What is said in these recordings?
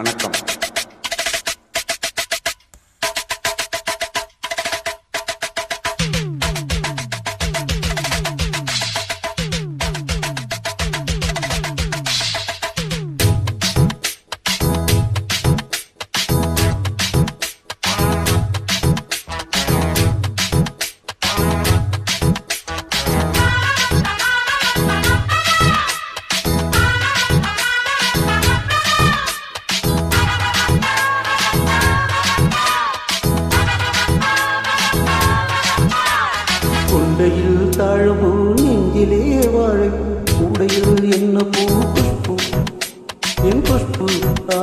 வணக்கம். கொண்டையில் தாழம்பூ நெஞ்சிலே வாழை கூடையில் என்ன பூ புஷ்பு என் புஷ்பு ஆ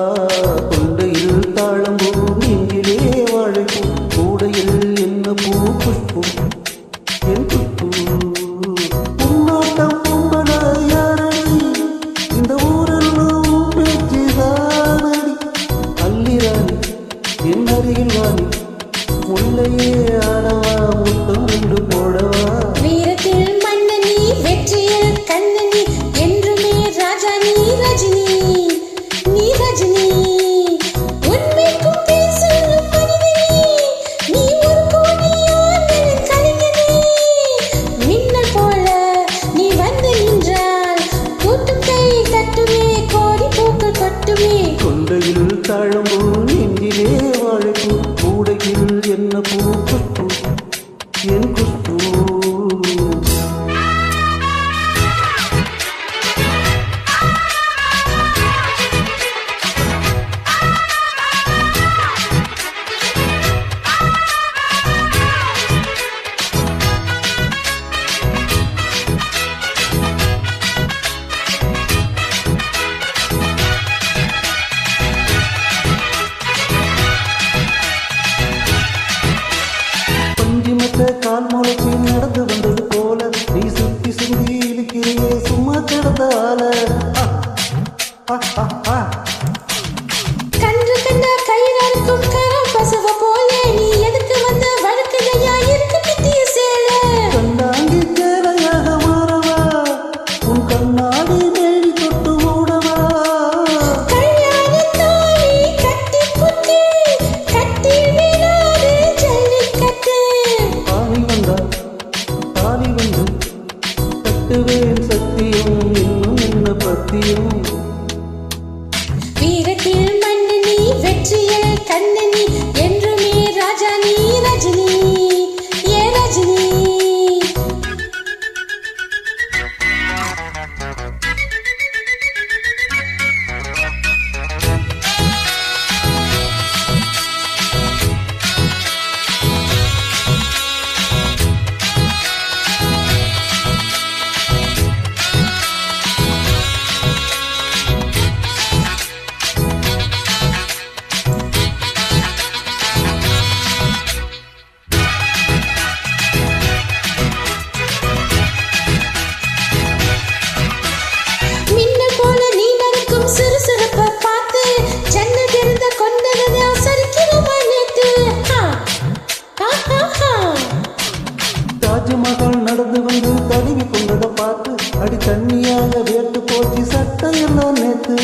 கொண்டையில் தாழம்பூ நெஞ்சிலே வாழ்க்கும் கூடையில் என்ன பூ என் குஷ்பு கிடந்தால கன்று கண்ட கயிறறுக்கும் கரம் பசுவ போலே நீ எதுக்கு வந்து வழுக்கையா இருக்கு கிட்டிய சேலை? கண்டாங்கி சேலையாக மாறவா? உன் கண்ணாடி மேடி தொட்டு மூடவா? கல்யாணத்தாலி கட்டி புட்டி கட்டி விடாது ஜல்லிக்கட்டு. ஆணி வந்தா தாலி வந்து கட்டுவேன் பத்தியும் இன்னும் என்ன பத்தியும். வீரத்தில் மன்னனி வெற்றியில் கண்ணனி தழுவி கொண்டதை பார்த்து அடி தண்ணியாக வேட்டு போச்சு சட்டையெல்லாம் நேத்து.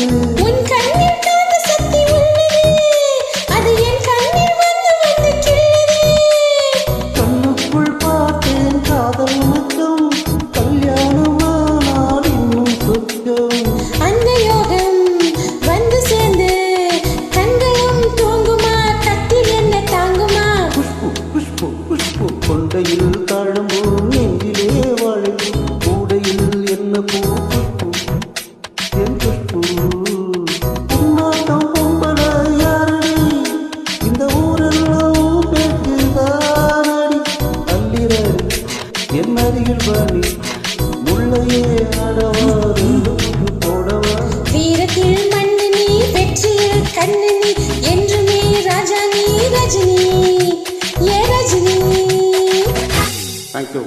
கண்ணுக்குள் பார்த்தேன் காதல் முத்தம் கல்யாணமானால் இன்னும் சொர்க்கம். அந்த யோகம் வந்து சேர்ந்து கண்களும் தூங்குமா? கட்டில் என்ன தாங்குமா? புஷ்பு புஷ்பு புஷ்பு கொண்டையில் தாழம்பூ. அருகில் வாணி முள்ளையே புது போடவா. வீரத்தில் மன்னனி வெற்றியில் கண்ணனி என்றுமே ராஜா நீ ரஜினி ஏ ரஜினி. தேங்க்யூ